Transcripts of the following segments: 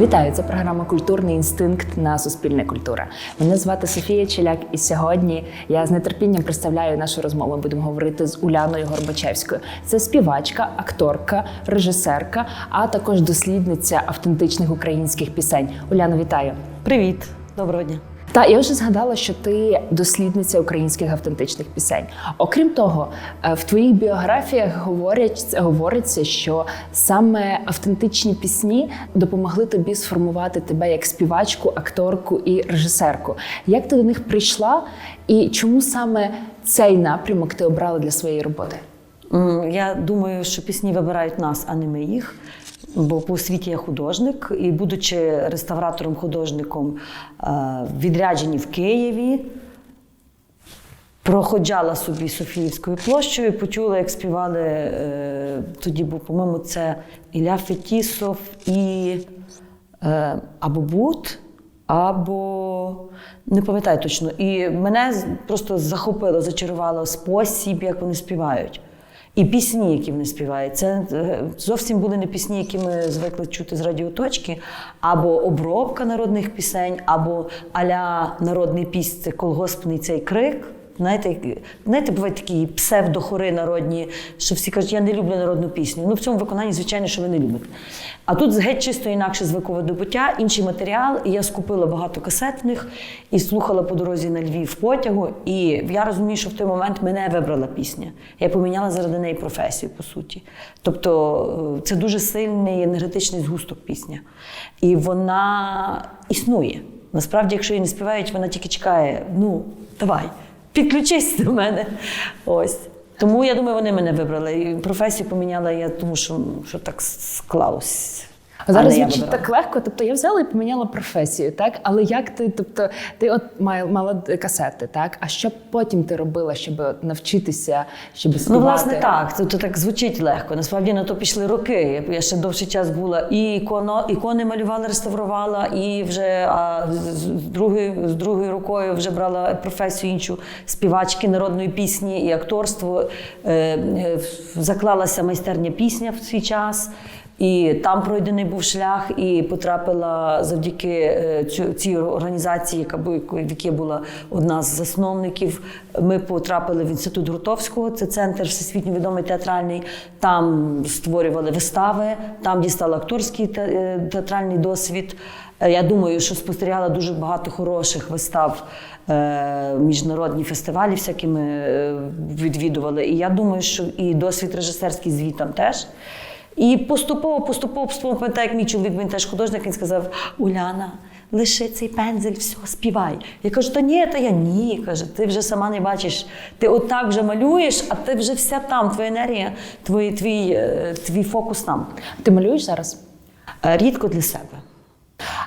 Вітаю! Це програма Культурний інстинкт на Суспільне культура. Мене звати Софія Челяк, і сьогодні я з нетерпінням представляю нашу розмову. Ми Будемо говорити з Уляною Горбачевською. Це співачка, акторка, режисерка, а також дослідниця автентичних українських пісень. Уляно, вітаю! Привіт, доброго дня. Та я вже згадала, що ти дослідниця українських автентичних пісень. Окрім того, е, в твоїх біографіях говорять, говориться, що саме автентичні пісні допомогли тобі сформувати тебе як співачку, акторку і режисерку. Як ти до них прийшла, і чому саме цей напрямок ти обрала для своєї роботи? Я думаю, що пісні вибирають нас, а не ми їх. Бо по освіті я художник, і будучи реставратором-художником е, відряджені в Києві, проходжала собі Софіївською площею і почула, як співали е, тоді, був, по-моєму, це Ілля Фетісов і е, або Бут, або не пам'ятаю точно. І мене просто захопило, зачарувало спосіб, як вони співають. І пісні, які вони співають, це е, зовсім були не пісні, які ми звикли чути з радіоточки, або обробка народних пісень, або аля народний піс, це колгоспний цей крик. Знаєте, знаєте, бувають такі псевдохори народні, що всі кажуть, я не люблю народну пісню. Ну, в цьому виконанні, звичайно, що ви не любите. А тут геть чисто інакше звукове добуття, інший матеріал. І я скупила багато касет в них і слухала по дорозі на Львів потягу. І я розумію, що в той момент мене вибрала пісня. Я поміняла заради неї професію, по суті. Тобто е, це дуже сильний енергетичний згусток пісня. І вона існує. Насправді, якщо її не співають, вона тільки чекає: ну, давай, підключись до мене. Ось. Тому я думаю, вони мене вибрали. І професію поміняла я, тому що, що так склалось. А зараз звучить так легко. Тобто я взяла і поміняла професію, так? Але як ти, тобто, ти от мала касети, так? А що потім ти робила, щоб навчитися, щоб співати? Ну, власне, так. Це то так звучить легко. Насправді на то пішли роки. Я ще довший час була і іконо, ікони малювала, реставрувала, і вже а, з, з, другою, з другою рукою вже брала професію іншу співачки народної пісні і акторство. Е, е, заклалася майстерня пісня в свій час. І там пройдений був шлях, і потрапила завдяки е, цій організації, яка в якій була одна з засновників. Ми потрапили в інститут Гуртовського, це центр всесвітньо відомий театральний. Там створювали вистави, там дістала акторський е, театральний досвід. Е, Я думаю, що спостерігала дуже багато хороших вистав. Міжнародні фестивалі всякі ми відвідували. І я думаю, що і досвід режисерський звітом теж. І поступово, поступово, поступово, пам'ятаю, як мій чоловік, він теж художник, він сказав: Уляна, лиши цей пензель, все, співай. Я кажу, та ні, та я ні. Каже, ти вже сама не бачиш, ти отак вже малюєш, а ти вже вся там, твоя енергія, твій, твій, е, твій фокус там. Ти малюєш зараз? Е, Рідко для себе.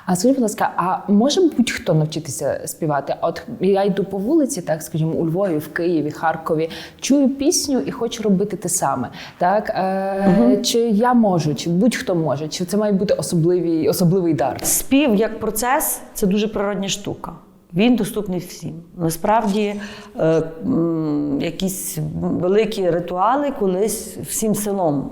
А скажи, будь ласка, а може будь-хто навчитися співати? От я йду по вулиці, так скажімо, у Львові, в Києві, Харкові, чую пісню і хочу робити те саме. Так е, чи я можу, чи будь-хто може, чи це має бути особливий, особливий дар? Спів як процес це дуже природня штука. Він доступний всім. Насправді, е, якісь великі ритуали колись всім селом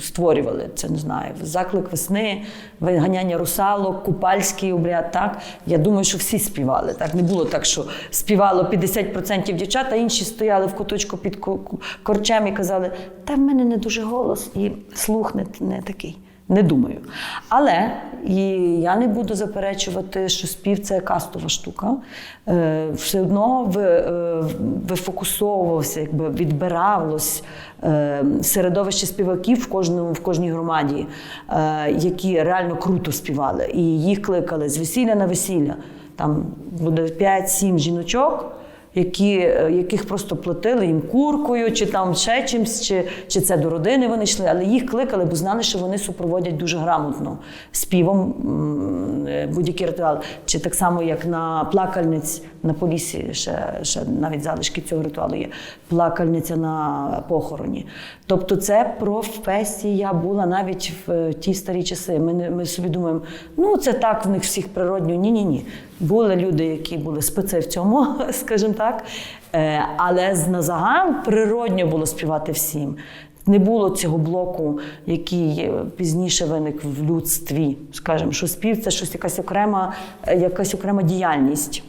створювали. Це не знаю, заклик весни, виганяння русалок, купальський обряд. Так я думаю, що всі співали. Так не було так, що співало 50% дівчат, а інші стояли в куточку під ко- ко- корчем і казали: та в мене не дуже голос, і слух не, не такий. Не думаю. Але і я не буду заперечувати, що спів це кастова штука. Е, все одно ви, е, якби відбиралось е, середовище співаків в, кожному, в кожній громаді, е, які реально круто співали. І їх кликали з весілля на весілля. Там буде 5-7 жіночок які, е, яких просто платили їм куркою, чи там ще чимсь, чи, чи це до родини вони йшли, але їх кликали, бо знали, що вони супроводять дуже грамотно співом е, будь-який ритуал. Чи так само, як на плакальниць на полісі, ще, ще навіть залишки цього ритуалу є. Плакальниця на похороні. Тобто, це професія була навіть в е, ті старі часи. Ми, ми собі думаємо, ну це так в них всіх природньо. Ні, ні, ні. Були люди, які були специ в цьому, скажімо так. Е, Але на загал природньо було співати всім. Не було цього блоку, який е, пізніше виник в людстві. Скажімо, що спів це щось якась окрема, е, якась окрема діяльність.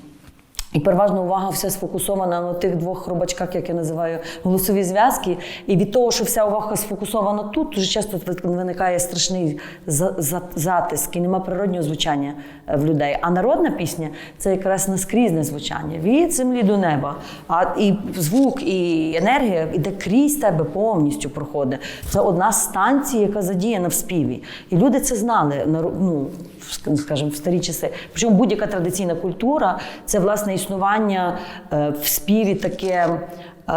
І переважно увага вся сфокусована на тих двох хробачках, як я називаю голосові зв'язки. І від того, що вся увага сфокусована тут, дуже часто виникає страшний за- за- затиск і нема природнього звучання е, в людей. А народна пісня це якраз наскрізне звучання від землі до неба. А і звук, і енергія іде крізь тебе повністю проходить. Це одна з станцій, яка задіяна в співі. І люди це знали ну, скажімо, в старі часи. Причому будь-яка традиційна культура це власне існування е, в співі таке. е,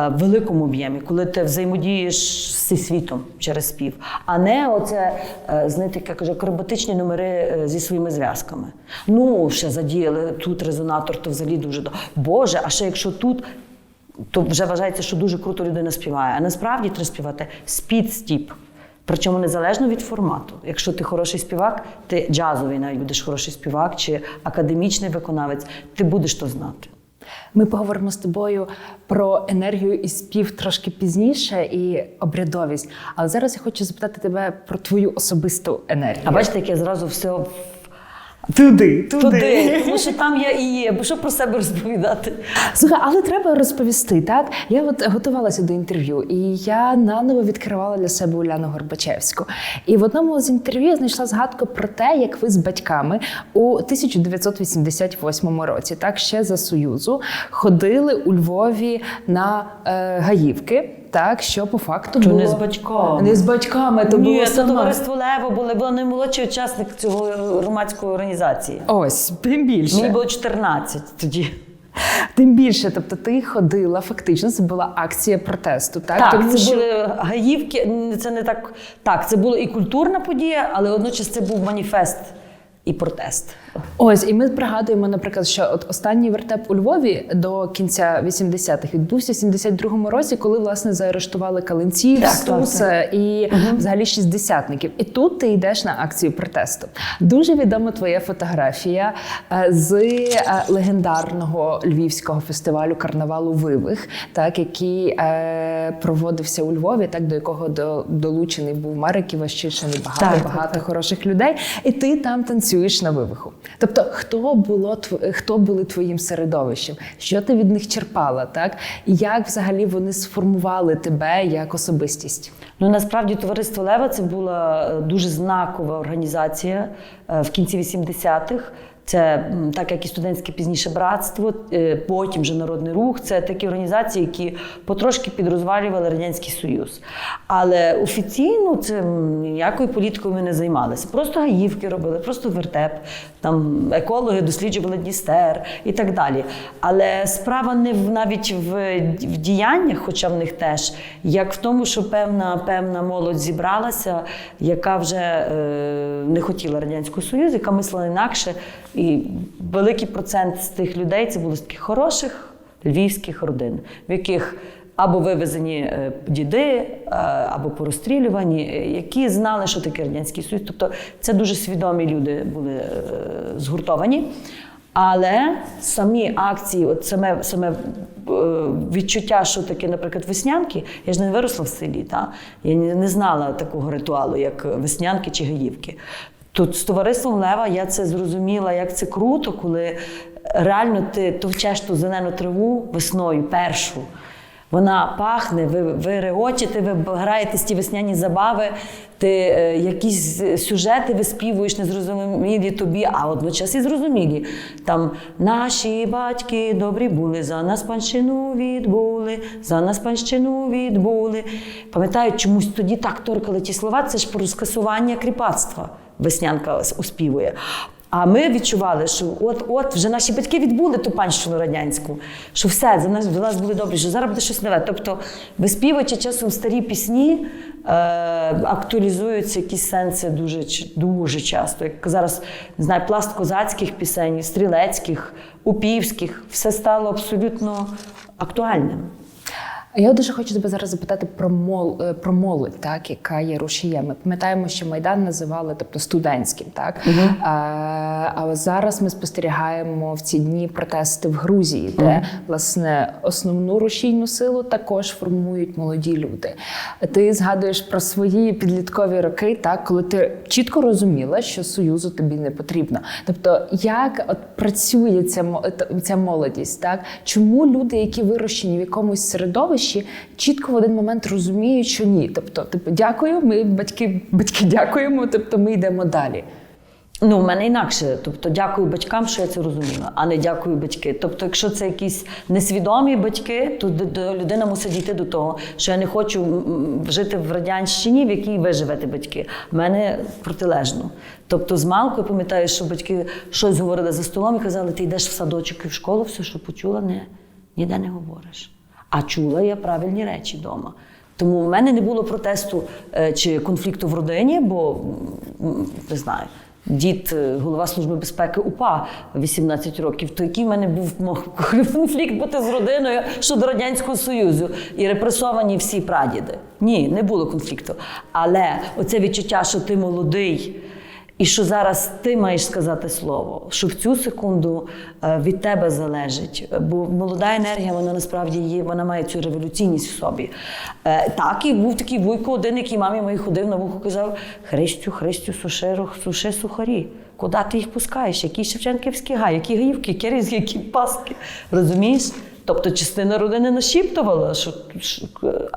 В великому об'ємі, коли ти взаємодієш зі світом через спів, а не оце, е, знаєте, як каже, акробатичні номери зі своїми зв'язками. Ну, ще задіяли тут резонатор, то взагалі дуже. Боже, а ще якщо тут, то вже вважається, що дуже круто людина співає. А насправді треба співати спід-стіп. Причому незалежно від формату. Якщо ти хороший співак, ти джазовий навіть будеш хороший співак чи академічний виконавець, ти будеш то знати. Ми поговоримо з тобою про енергію і спів трошки пізніше і обрядовість. Але зараз я хочу запитати тебе про твою особисту енергію. А бачите, як я зразу все туди, туди, тому що там я і є, бо що про себе розповідати. Слухай, але треба розповісти, так? Я от готувалася до інтерв'ю, і я наново відкривала для себе Уляну Горбачевську. І в одному з інтерв'ю я знайшла згадку про те, як ви з батьками у 1988 році, так ще за Союзу, ходили у Львові на е, Гаївки. Так, що по факту Чи було не з батьками? Не з батьками, то Ні, було це сама. товариство Лево було, була наймолодший учасник цього громадської організації. Ось тим більше. Мені було 14 тоді. Тим більше, тобто ти ходила фактично, це була акція протесту. Так, Так, Тому це що- були гаївки. Це не так. Так, це була і культурна подія, але одночас це був маніфест і протест. Ось, і ми пригадуємо, наприклад, що от останній вертеп у Львові до кінця 80-х відбувся в 72-му році, коли власне заарештували Калинців, Так, Стуса і взагалі шістдесятників. І тут ти йдеш на акцію протесту. Дуже відома твоя фотографія е, з е, легендарного львівського фестивалю карнавалу Вивих, так який е, проводився у Львові, так до якого до, долучений був Марик Іващишин багато Так, так, багато хороших людей. І ти там танцюєш на вивиху. Тобто, хто було хто були твоїм середовищем? Що ти від них черпала? Так і як взагалі вони сформували тебе як особистість? Ну насправді товариство Лева це була е, дуже знакова організація е, в кінці 80-х. Це так як і студентське пізніше братство, е, потім вже народний рух. Це такі організації, які потрошки підрозвалювали радянський союз. Але офіційно це м, ніякою політикою ми не займалися. Просто гаївки робили, просто вертеп. Там екологи досліджували Дністер і так далі. Але справа не в навіть в, в діяннях, хоча в них теж, як в тому, що певна певна молодь зібралася, яка вже е, не хотіла радянського союзу, яка мислила інакше. І великий процент з тих людей це були з таких хороших львівських родин, в яких або вивезені е, діди, е, або порозстрілювані, е, які знали, що таке радянський союз. Тобто це дуже свідомі люди були згуртовані. Але самі акції, от саме, саме відчуття, що таке, наприклад, веснянки, я ж не виросла в селі, та? я не знала такого ритуалу, як веснянки чи гаївки. Тут з товариством Лева я це зрозуміла, як це круто, коли реально ти товчеш ту зелену траву весною першу. Вона пахне, ви, ви регочете, ви граєте ті весняні забави, ти е, якісь сюжети виспівуєш незрозумілі тобі, а водночас і зрозумілі. Там наші батьки добрі були, за нас панщину відбули, за нас панщину відбули. Пам'ятаю, чомусь тоді так торкали ті слова, це ж про скасування кріпацтва. Веснянка оспівує. А ми відчували, що от от вже наші батьки відбули ту панщину радянську, що все за нас за нас були добрі, що зараз буде щось нове. Тобто, виспівуючи часом старі пісні, е, актуалізуються якісь сенси дуже дуже часто. Як зараз не знаю, пласт козацьких пісень, стрілецьких, упівських, все стало абсолютно актуальним. Я дуже хочу тебе зараз запитати про мол е, про молодь, так яка є рушієм. Ми пам'ятаємо, що майдан називали тобто студентським, так а, а зараз ми спостерігаємо в ці дні протести в Грузії, де власне основну рушійну силу також формують молоді люди. Ти згадуєш про свої підліткові роки, так коли ти чітко розуміла, що союзу тобі не потрібно. Тобто, як от працює ця ця молодість, так чому люди, які вирощені в якомусь середовищі, чітко в один момент розуміють, що ні. Тобто, типу, дякую, ми батьки, батьки дякуємо, тобто ми йдемо далі. Ну, в мене інакше. Тобто, дякую батькам, що я це розуміла, а не дякую батьки. Тобто, якщо це якісь несвідомі батьки, то людина мусить дійти до того, що я не хочу жити в радянщині, в якій ви живете батьки. В мене протилежно. Тобто, з малку пам'ятаю, що батьки щось говорили за столом і казали, ти йдеш в садочок і в школу, все, що почула, не, ніде не говориш. А чула я правильні речі вдома. Тому в мене не було протесту е, чи конфлікту в родині, бо не знаю. Дід, е, голова служби безпеки УПА 18 років, то який в мене був конфлікт бути з родиною щодо радянського союзу і репресовані всі прадіди. Ні, не було конфлікту. Але оце відчуття, що ти молодий. І що зараз ти маєш сказати слово, що в цю секунду е, від тебе залежить. Бо молода енергія, вона насправді є, вона має цю революційність в собі. Е, Так, і був такий вуйко один, який мамі моїй ходив на вухо, казав: Христю, Христю, суши, суши сухарі. Куди ти їх пускаєш? Які Шевченківські гай, які гаївки, які які паски. Розумієш? Тобто частина родини нашіптувала, що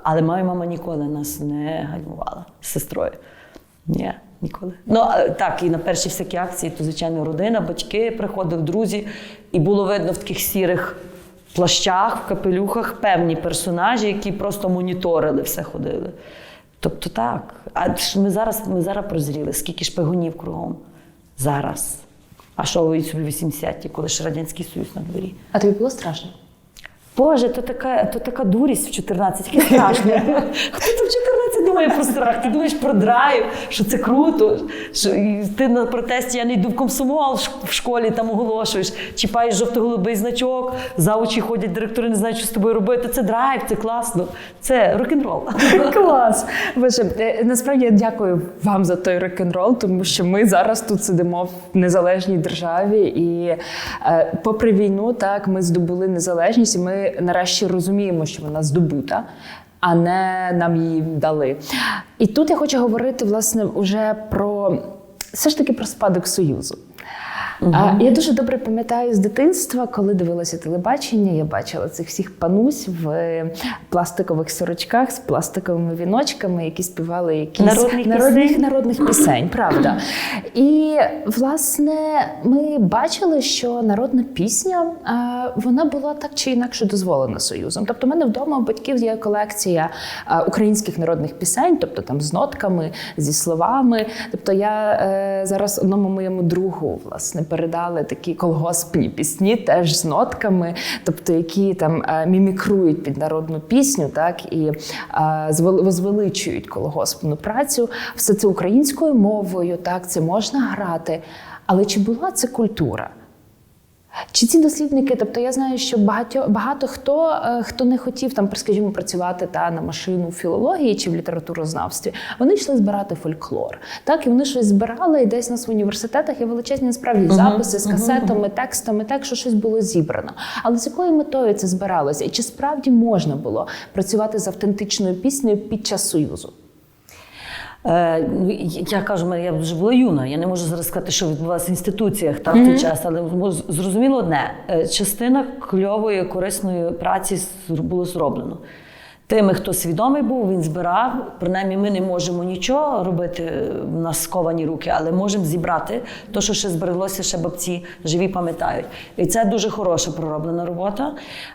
але моя мама ніколи нас не гальмувала з сестрою. Ні, ніколи. Ну так, і на перші всякі акції, то звичайно родина, батьки приходили, друзі, і було видно в таких сірих плащах, в капелюхах певні персонажі, які просто моніторили, все ходили. Тобто так. А ж ми зараз, ми зараз прозріли, скільки шпигунів кругом. Зараз. А що ви собі 80-ті, коли ж Радянський Союз на дворі? А тобі було страшно? Боже, то така, то така дурість в 14, яке страшно. Хто там в 14 думає про страх? Ти думаєш про драйв, що це круто. Що ти на протесті я не йду в комсомол в школі, там оголошуєш, чіпаєш жовто-голубий значок, за очі ходять директори, не знають, що з тобою робити. Це драйв, це класно, це рок-н-рол. Клас. Боже, е, насправді я дякую вам за той рок-н-рол, тому що ми зараз тут сидимо в незалежній державі, і е, попри війну, так ми здобули незалежність, і ми нарешті розуміємо, що вона здобута. А не нам її дали. І тут я хочу говорити власне уже про все ж таки про спадок Союзу. А, я дуже добре пам'ятаю з дитинства, коли дивилася телебачення, я бачила цих всіх панусь в е, пластикових сорочках з пластиковими віночками, які співали якісь Народних народних, пісень. народних пісень, правда. І власне ми бачили, що народна пісня вона була так чи інакше дозволена союзом. Тобто, в мене вдома у батьків є колекція українських народних пісень, тобто там з нотками, зі словами. Тобто, я е, зараз одному моєму другу власне передали такі колгоспні пісні, теж з нотками, тобто які там е, мімікрують під народну пісню, так і е, возвеличують колгоспну працю. Все це українською мовою, так це можна грати. Але чи була це культура? Чи ці дослідники, тобто я знаю, що багато, багато хто, е, хто не хотів там, скажімо, працювати та на машину в філології чи в літературознавстві, вони йшли збирати фольклор. Так, і вони щось збирали, і десь у нас в університетах є величезні насправді записи з касетами, текстами, так що щось було зібрано. Але з якою метою це збиралося? І чи справді можна було працювати з автентичною піснею під час союзу? Е, ну, я кажу, я вже була юна. Я не можу зараз сказати, що відбувалося в інституціях та, в той час, але зрозуміло одне: е, частина кльової, корисної праці було зроблено. Тими, хто свідомий був, він збирав. Принаймні, ми не можемо нічого робити, в нас сковані руки, але можемо зібрати те, що ще збереглося, ще бабці живі пам'ятають. І це дуже хороша пророблена робота.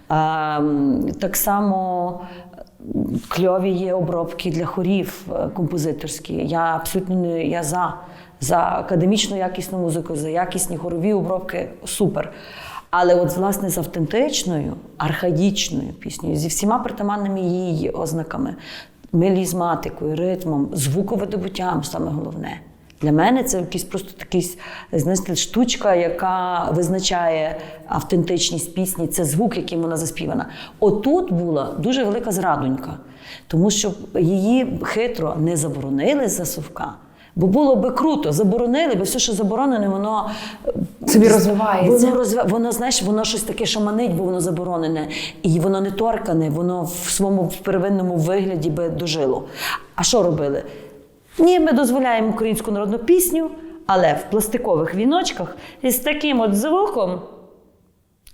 А, так само кльові є обробки для хорів е, композиторські. Я абсолютно не я за, за академічну якісну музику, за якісні хорові обробки супер. Але от власне з автентичною, архаїчною піснею, зі всіма притаманними її ознаками, мелізматикою, ритмом, звуковидобуттям, саме головне. Для мене це якийсь просто такий, знаєте, штучка, яка визначає автентичність пісні, це звук, яким вона заспівана. Отут була дуже велика зрадонька, тому що її хитро не заборонили за совка. Бо було би круто, заборонили, бо все, що заборонене, воно Собі розвивається. Воно розвиває, воно знаєш, воно щось таке шаманить, бо воно заборонене, і воно не торкане, воно в своєму первинному вигляді би дожило. А що робили? Ні, ми дозволяємо українську народну пісню, але в пластикових віночках із таким от звуком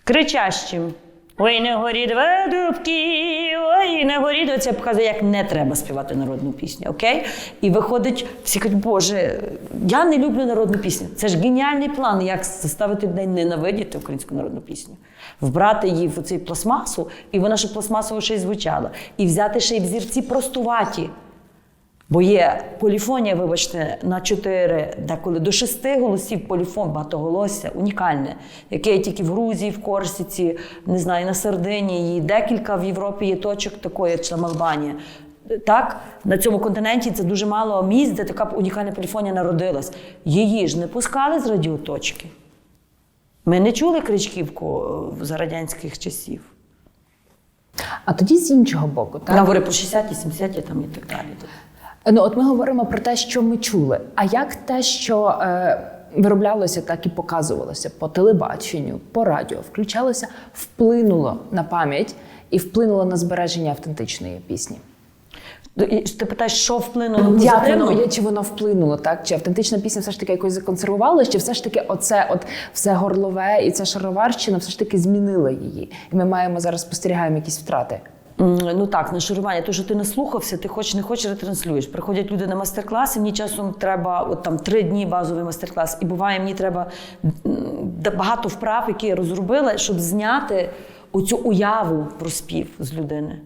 кричащим. Ой, не горіть ведубки, ой, не горіть. Оце показує, як не треба співати народну пісню. Окей? І виходить, всі кажуть, Боже, я не люблю народну пісню. Це ж геніальний план, як заставити людей ненавидіти українську народну пісню. Вбрати її в цей пластмасу, і вона ще пластмасово ще й звучала. І взяти ще й взірці простуваті. Бо є поліфонія, вибачте, на чотири, деколи до шести голосів поліфон, багатоголосся, унікальне, яке є тільки в Грузії, в Корсиці, не знаю, на Сардинії, декілька в Європі є точок такої, чи там Албанія. Так, на цьому континенті це дуже мало місць, де така унікальна поліфонія народилась. Її ж не пускали з радіоточки. Ми не чули кричківку е, за радянських часів. А тоді з іншого боку, так? Я говорю про 60-ті, 70-ті там і так далі. Ну, от ми говоримо про те, що ми чули. А як те, що е, вироблялося, так і показувалося по телебаченню, по радіо, включалося, вплинуло на пам'ять і вплинуло на збереження автентичної пісні? І Ти питаєш, що вплинуло позитивно? чи воно вплинуло, так? Чи автентична пісня все ж таки якось законсервувалася, чи все ж таки оце от все горлове і ця шароварщина все ж таки змінила її? І ми маємо зараз спостерігаємо якісь втрати. Ну так, нашарування, то, що ти наслухався, ти хоч не хочеш ретранслюєш. Приходять люди на мастер-клас, і мені часом треба от там три дні базовий мастер-клас. І буває, мені треба багато вправ, які я розробила, щоб зняти оцю уяву про спів з людини.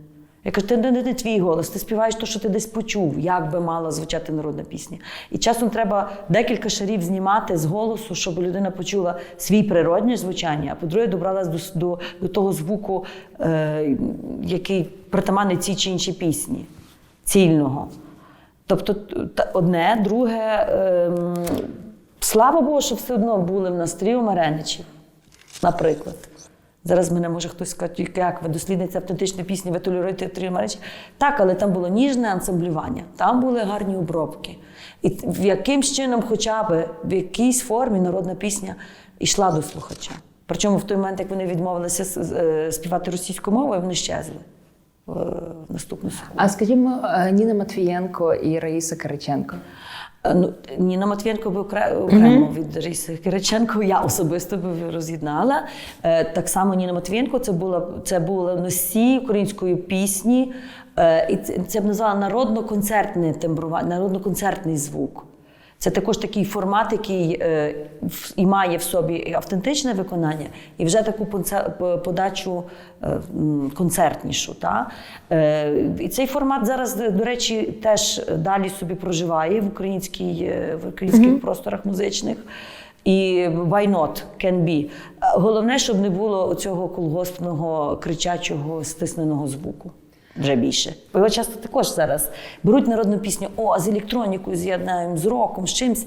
Я кажу, ти не, не, твій голос, ти співаєш те, що ти десь почув, як би мала звучати народна пісня. І часом треба декілька шарів знімати з голосу, щоб людина почула свій природне звучання, а по-друге, добралась до, до, до того звуку, е, який притаманний цій чи іншій пісні, цільного. Тобто одне, друге, ем, слава Богу, що все одно були в нас тріо Мареничів, наприклад. Зараз мене може хтось сказати, як ви дослідниця автентичної пісні, ви толеруєте тріо Мареничів. Так, але там було ніжне ансамблювання, там були гарні обробки. І в якимсь чином, хоча б в якійсь формі народна пісня йшла до слухача. Причому в той момент, як вони відмовилися е, співати російською мовою, вони щезли е, в наступну секунду. А скажімо, е, Ніна Матвієнко і Раїса Кириченко. Ну, Ніна Матвієнко би окре- окремо від Раїси Кириченко, я особисто би роз'єднала. Так само Ніна Матвієнко це була це була носій української пісні, і це, це б назвала народно-концертне тембрування, народно-концертний звук. Це також такий формат, який е, і має в собі і автентичне виконання, і вже таку подачу е, концертнішу. Та? Е, І цей формат зараз, до речі, теж далі собі проживає в, українській, в українських просторах музичних. І why not, can be. Головне, щоб не було цього колгоспного кричачого стисненого звуку. Вже більше. Бо його часто також зараз беруть народну пісню, о, з електронікою з'єднаємо, з роком, з чимсь.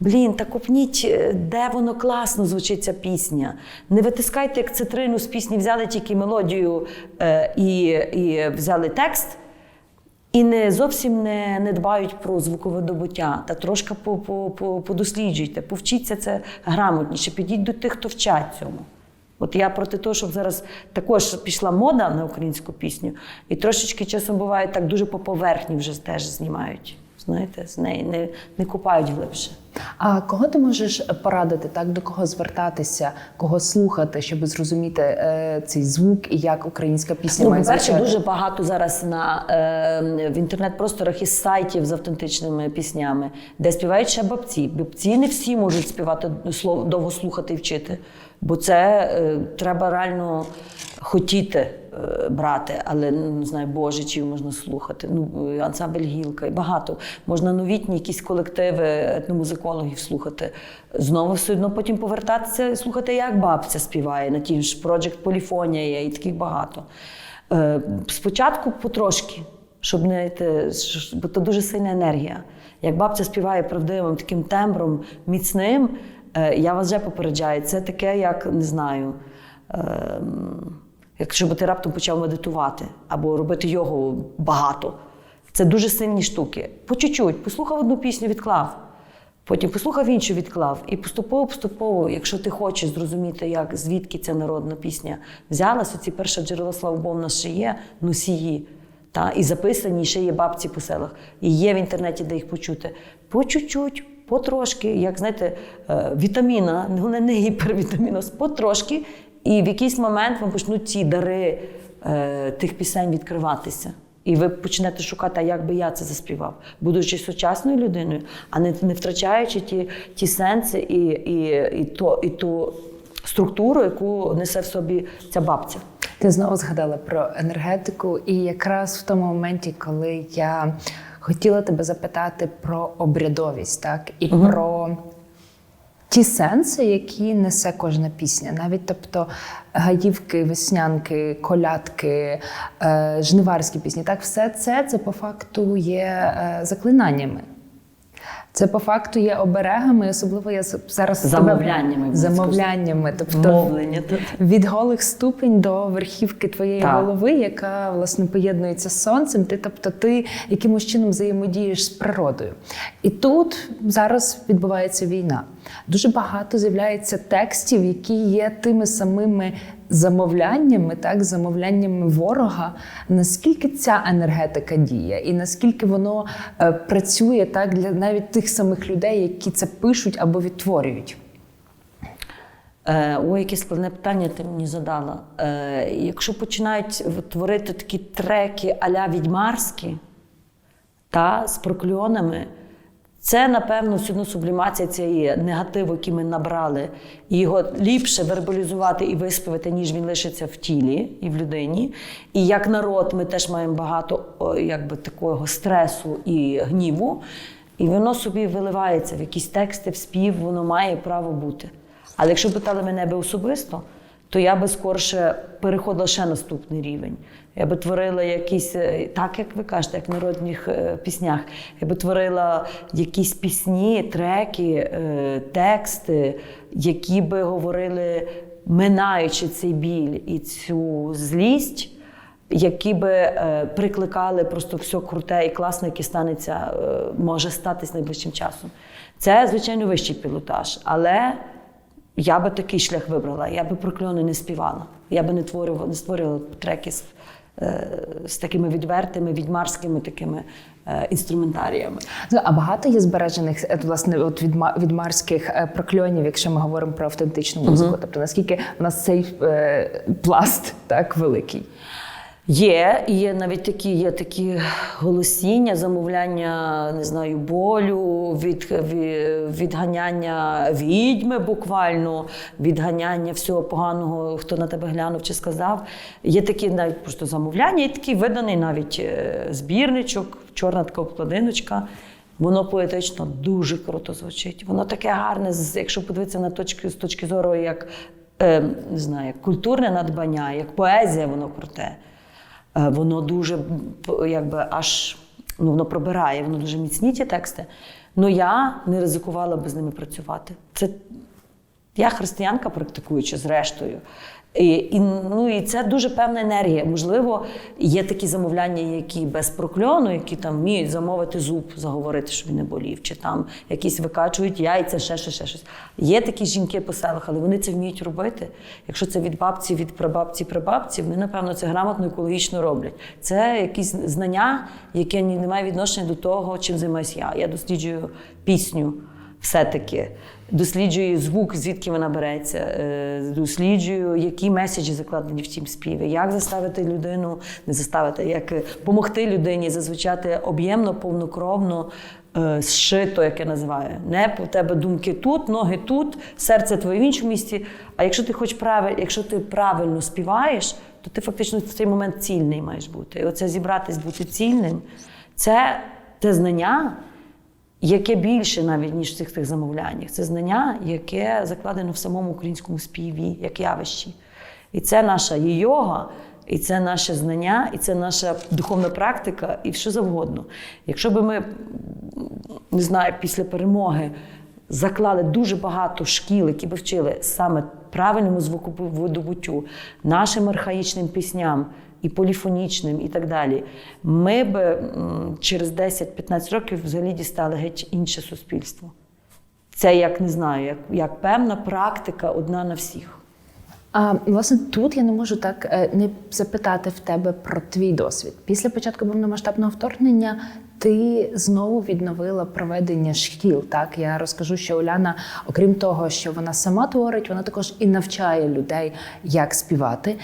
Блін, та копніть, е, де воно класно звучить ця пісня. Не витискайте як цитрину з пісні, взяли тільки мелодію е, і, і взяли текст, і не зовсім не, не дбають про звукове добуття. Та трошки по, по, по, подосліджуйте, повчіться це грамотніше, підіть до тих, хто вчать цьому. От я проти того, щоб зараз також пішла мода на українську пісню, і трошечки часом буває так дуже по поверхні вже теж знімають. Знаєте, з неї не, не купають глибше. А кого ти можеш порадити, так до кого звертатися, кого слухати, щоб зрозуміти е, цей звук і як українська пісня Ну, має звучати? дуже багато зараз на, е, в інтернет-просторах із сайтів з автентичними піснями, де співають ще бабці. Бабці не всі можуть співати слово довго слухати і вчити, бо це е, треба реально хотіти брати, але ну, не знаю, божичів можна слухати. Ну, е, ансамбль гілка і багато. Можна новітні якісь колективи етномузикологів слухати. Знову все одно потім повертатися і слухати, як бабця співає на ті ж Project Поліфонія і таких багато. Е, Спочатку потрошки, щоб не бо то дуже сильна енергія. Як бабця співає правдивим таким тембром міцним, е, я вас вже попереджаю, це таке, як не знаю. ем, Якщо би ти раптом почав медитувати або робити йогу багато, це дуже сильні штуки. По чуть-чуть, послухав одну пісню, відклав. Потім послухав іншу, відклав. І поступово, поступово, якщо ти хочеш зрозуміти, як звідки ця народна пісня взялася, ці перші джерела, слава Богу, в нас ще є носії. Та, і записані і ще є бабці по селах. І є в інтернеті, де їх почути. По чуть-чуть, потрошки, як знаєте, е, вітаміна, головне не гіпервітаміна, потрошки. І в якийсь момент вам почнуть ці дари е, тих пісень відкриватися. І ви почнете шукати, а як би я це заспівав, будучи сучасною людиною, а не, не втрачаючи ті, ті сенси і, і, і, то, і ту структуру, яку несе в собі ця бабця. Ти знову згадала про енергетику, і якраз в тому моменті, коли я хотіла тебе запитати про обрядовість, так і про ті сенси, які несе кожна пісня, навіть тобто гаївки, веснянки, колядки, е, жниварські пісні, так все це це по факту є е, заклинаннями. Це по факту є оберегами, особливо я зараз тебе- Замовляннями, замовляннями, тобто Мовлення. від голих ступень до верхівки твоєї Так. голови, яка власне поєднується з сонцем. Ти, тобто, ти якимось чином взаємодієш з природою. І тут зараз відбувається війна. Дуже багато з'являється текстів, які є тими самими замовляннями, так, замовляннями ворога. Наскільки ця енергетика діє, і наскільки воно е, працює так для навіть тих самих людей, які це пишуть або відтворюють. Е, ой, яке складне питання ти мені задала. Е, якщо починають творити такі треки а-ля відьмарські та з прокльонами, це, напевно, все одно сублімація цієї негативу, який ми набрали, і його ліпше вербалізувати і виспівати, ніж він лишиться в тілі і в людині. І як народ, ми теж маємо багато якби, такого стресу і гніву, і воно собі виливається в якісь тексти, в спів, воно має право бути. Але якщо питали мене би особисто, то я би скорше переходила ще наступний рівень. Я би творила якісь, е, так як ви кажете, як в народних е, піснях, я би творила якісь пісні, треки, е, тексти, які би говорили, минаючи цей біль і цю злість, які би е, прикликали просто все круте і класне, яке станеться, е, може статись найближчим часом. Це, звичайно, вищий пілотаж, але я би такий шлях вибрала. Я би прокльони не співала. Я би не творювала, не створювала треки з, е, з такими відвертими, відьмарськими такими е, інструментаріями. Ну, А багато є збережених е, власне от від, ма- е, прокльонів, якщо ми говоримо про автентичну музику. Тобто наскільки в нас цей е, пласт так великий? Є, є навіть такі, є такі голосіння, замовляння, не знаю, болю, від, ві- відганяння відьми буквально, відганяння всього поганого, хто на тебе глянув чи сказав. Є такі навіть просто замовляння, і такий виданий навіть е, збірничок, чорна така обкладиночка. Воно поетично дуже круто звучить. Воно таке гарне, якщо подивитися на точки з точки зору, як е, не знаю, як культурне надбання, як поезія, воно круте. Е, Воно дуже якби аж ну, воно пробирає, воно дуже міцні ті тексти. Ну я не ризикувала би з ними працювати. Це я християнка, практикуючи зрештою. І, і, ну, і це дуже певна енергія. Можливо, є такі замовляння, які без прокльону, які там вміють замовити зуб, заговорити, щоб він не болів, чи там якісь викачують яйця, ще, ще, ще щось. Є такі жінки по селах, але вони це вміють робити. Якщо це від бабці, від прабабці, прабабці, вони, напевно, це грамотно екологічно роблять. Це якісь знання, яке не має відношення до того, чим займаюся я. Я досліджую пісню все-таки. Досліджую звук, звідки вона береться, е, досліджую, які меседжі закладені в цім співі, як заставити людину, не заставити, як допомогти людині зазвучати об'ємно, повнокровно, е, зшито, як я називаю. Не у тебе думки тут, ноги тут, серце твоє в іншому місці. А якщо ти хоч правиль, якщо ти правильно співаєш, то ти фактично в цей момент цільний маєш бути. І оце зібратись, бути цільним, це те знання яке більше навіть ніж цих тих замовляннях. Це знання, яке закладено в самому українському співі, як явищі. І це наша йога, і це наше знання, і це наша духовна практика, і що завгодно. Якщо би ми не знаю, після перемоги заклали дуже багато шкіл, які би вчили саме правильному звуковидобуттю, нашим архаїчним пісням і поліфонічним, і так далі, ми б через 10-15 років взагалі дістали геть інше суспільство. Це як не знаю, як, як певна практика одна на всіх. А власне тут я не можу так е, не запитати в тебе про твій досвід. Після початку повномасштабного вторгнення ти знову відновила проведення шкіл. Так я розкажу, що Уляна, окрім того, що вона сама творить, вона також і навчає людей, як співати.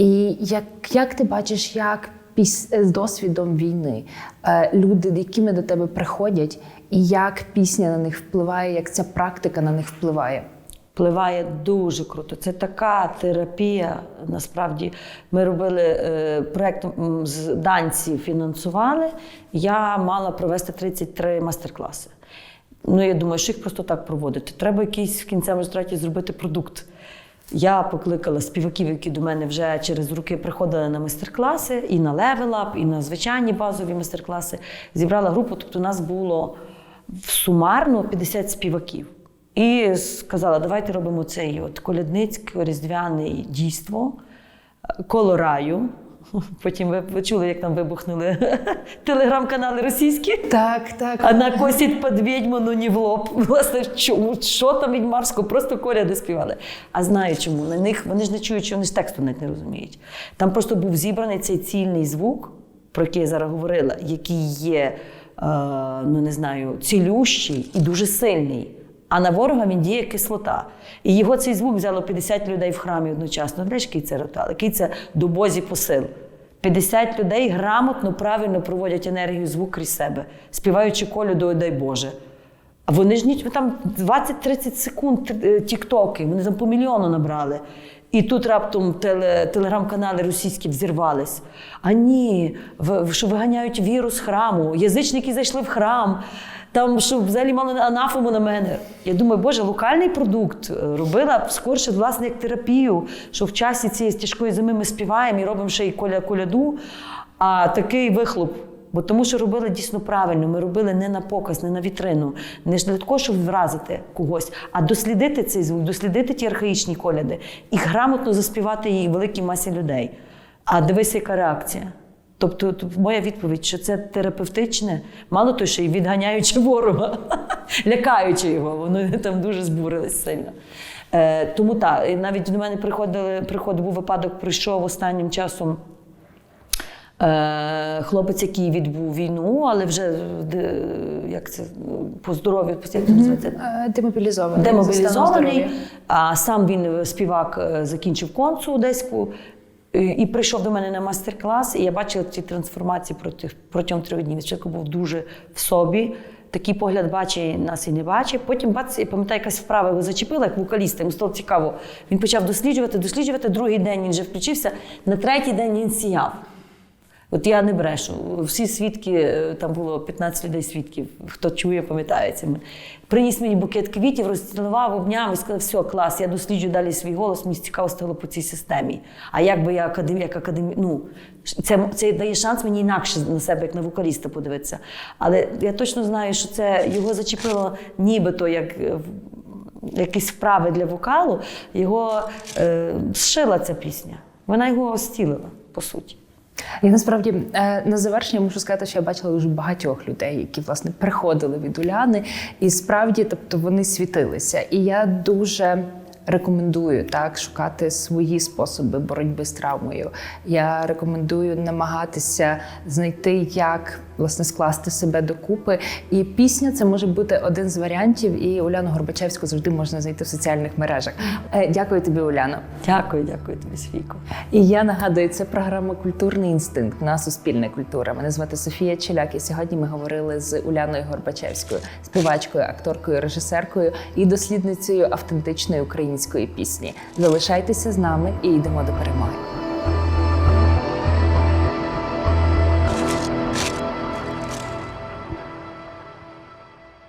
І як, як ти бачиш, як піс з досвідом війни е, люди, якими до тебе приходять, і як пісня на них впливає, як ця практика на них впливає? Впливає дуже круто. Це така терапія. Насправді, ми робили е, проєкт з данці фінансували. Я мала провести 33 майстер-класи. Ну, я думаю, що їх просто так проводити. Треба якийсь в кінцевому результаті зробити продукт. Я покликала співаків, які до мене вже через роки приходили на майстер-класи, і на Up, і на звичайні базові майстер-класи. Зібрала групу, тобто у нас було сумарно 50 співаків. І сказала, давайте робимо цей от колядницьке різдвяне дійство коло раю. Потім ви, ви чули, як там вибухнули телеграм-канали російські. Так, так. Она косить під відьму, ну не в лоб. Власне, чому? Що там відьмарського? Просто коляди співали. А знаю чому. На них вони ж не чують, що вони ж тексту навіть не розуміють. Там просто був зібраний цей цільний звук, про який я зараз говорила, який є, е, ну не знаю, цілющий і дуже сильний. А на ворога він діє кислота. І його цей звук взяло 50 людей в храмі одночасно. Знаєш, який це ритуал, який це до Бозі посил. 50 людей грамотно, правильно проводять енергію звук крізь себе, співаючи колю дай Боже. А вони ж ніч там 20-30 секунд е, тіктоки, вони там по мільйону набрали. І тут раптом теле, телеграм-канали російські взірвались. А ні, в- що виганяють вірус храму, язичники зайшли в храм. Там, що взагалі мало анафему на мене. Я думаю, боже, локальний продукт е, робила скорше, власне, як терапію, що в часі цієї тяжкої зими ми співаємо і робимо ще й коля коляду, а такий вихлоп. Бо тому, що робили дійсно правильно, ми робили не на показ, не на вітрину, не ж для того, щоб вразити когось, а дослідити цей звук, дослідити ті архаїчні коляди і грамотно заспівати її великій масі людей. А дивися, яка реакція. Тобто, моя відповідь, що це терапевтичне, мало того, що й відганяючи ворога, лякаючи його, вони там дуже збурились сильно. Е, тому так, навіть до мене приходили, приходив був випадок, прийшов останнім часом. Е, хлопець, який відбув війну, але вже де, як це по здоров'ю, як це називається? Е, Демобілізований. демобілізований. А сам він е, співак е, закінчив концу одеську. Е, І прийшов до мене на майстер-клас, і я бачила ці трансформації протягом трьох днів. Спочатку був дуже в собі. Такий погляд бачить, нас і не бачить. Потім бац, я пам'ятаю, якась вправа його зачепила, як вокаліста, йому стало цікаво. Він почав досліджувати, досліджувати. Другий день він вже включився. На третій день він сіяв. От я не брешу. Всі свідки, е, там було 15 людей свідків, хто чує, пам'ятається. Приніс мені букет квітів, розцілував, обняв і сказав, все, клас, я досліджую далі свій голос, мені цікаво стало по цій системі. А як би я академія, як академі... ну, це, це дає шанс мені інакше на себе, як на вокаліста подивитися. Але я точно знаю, що це його зачепило нібито як е, якісь вправи для вокалу, його е, зшила ця пісня. Вона його зцілила, по суті. Я насправді е, на завершення можу сказати, що я бачила дуже багатьох людей, які власне приходили від Уляни, і справді, тобто вони світилися. І я дуже рекомендую так шукати свої способи боротьби з травмою. Я рекомендую намагатися знайти, як власне скласти себе докупи. І пісня це може бути один з варіантів. І Уляну Горбачевську завжди можна знайти в соціальних мережах. Е, Дякую тобі, Уляно. Дякую, дякую тобі, Свійко. І я нагадую, це програма Культурний інстинкт на Суспільне культура. Мене звати Софія Челяк. І сьогодні ми говорили з Уляною Горбачевською, співачкою, акторкою, режисеркою і дослідницею автентичної української пісні. Залишайтеся з нами і йдемо до перемоги.